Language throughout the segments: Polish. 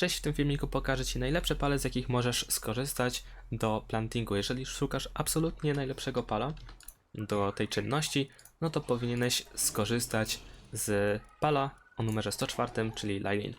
Cześć, w tym filmiku pokażę Ci najlepsze pale, z jakich możesz skorzystać do plantingu. Jeżeli szukasz absolutnie najlepszego pala do tej czynności, no to powinieneś skorzystać z pala o numerze 104, czyli Lilin.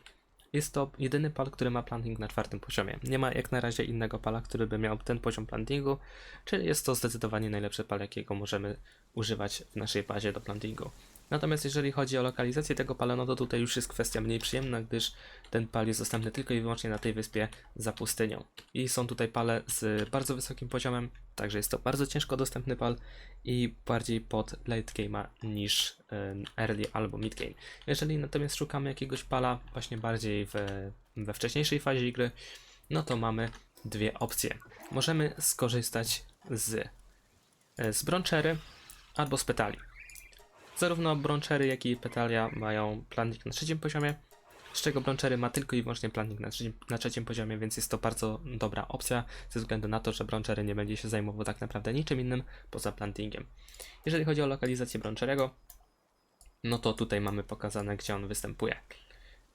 Jest to jedyny pal, który ma planting na czwartym poziomie. Nie ma jak na razie innego pala, który by miał ten poziom plantingu, czyli jest to zdecydowanie najlepszy pal, jakiego możemy używać w naszej bazie do plantingu. Natomiast jeżeli chodzi o lokalizację tego pala, no to tutaj już jest kwestia mniej przyjemna, gdyż ten pal jest dostępny tylko i wyłącznie na tej wyspie za pustynią. I są tutaj pale z bardzo wysokim poziomem, także jest to bardzo ciężko dostępny pal i bardziej pod late game'a niż early albo mid game. Jeżeli natomiast szukamy jakiegoś pala właśnie bardziej w, we wcześniejszej fazie gry, no to mamy dwie opcje. Możemy skorzystać z, e, z bronchery albo z petali. Zarówno bronchery, jak i petalia mają planning na trzecim poziomie, z czego bronchery ma tylko i wyłącznie planning na trzecim, na trzecim poziomie, więc jest to bardzo dobra opcja, ze względu na to, że bronchery nie będzie się zajmował tak naprawdę niczym innym poza plantingiem. Jeżeli chodzi o lokalizację broncherego, no to tutaj mamy pokazane, gdzie on występuje.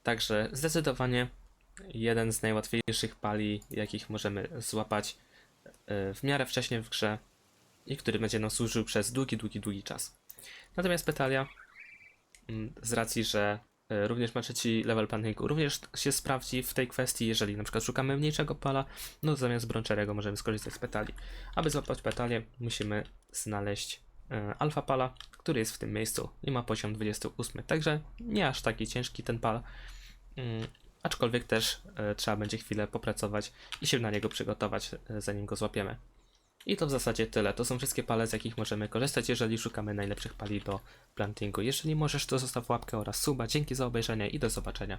Także zdecydowanie jeden z najłatwiejszych pali, jakich możemy złapać e, w miarę wcześnie w grze i który będzie nam służył przez długi, długi, długi czas. Natomiast Petalia, mm, z racji, że e, również ma trzeci level plantingu, również się sprawdzi w tej kwestii, jeżeli na przykład szukamy mniejszego pala, no zamiast broncherego możemy skorzystać z Petali. Aby złapać Petalię, musimy znaleźć e, alfa pala, który jest w tym miejscu i ma poziom 28, także nie aż taki ciężki ten pal, mm, aczkolwiek też e, trzeba będzie chwilę popracować i się na niego przygotować, zanim go złapiemy. I to w zasadzie tyle. To są wszystkie pale, z jakich możemy korzystać, jeżeli szukamy najlepszych pali do plantingu. Jeżeli możesz, to zostaw łapkę oraz suba. Dzięki za obejrzenie i do zobaczenia.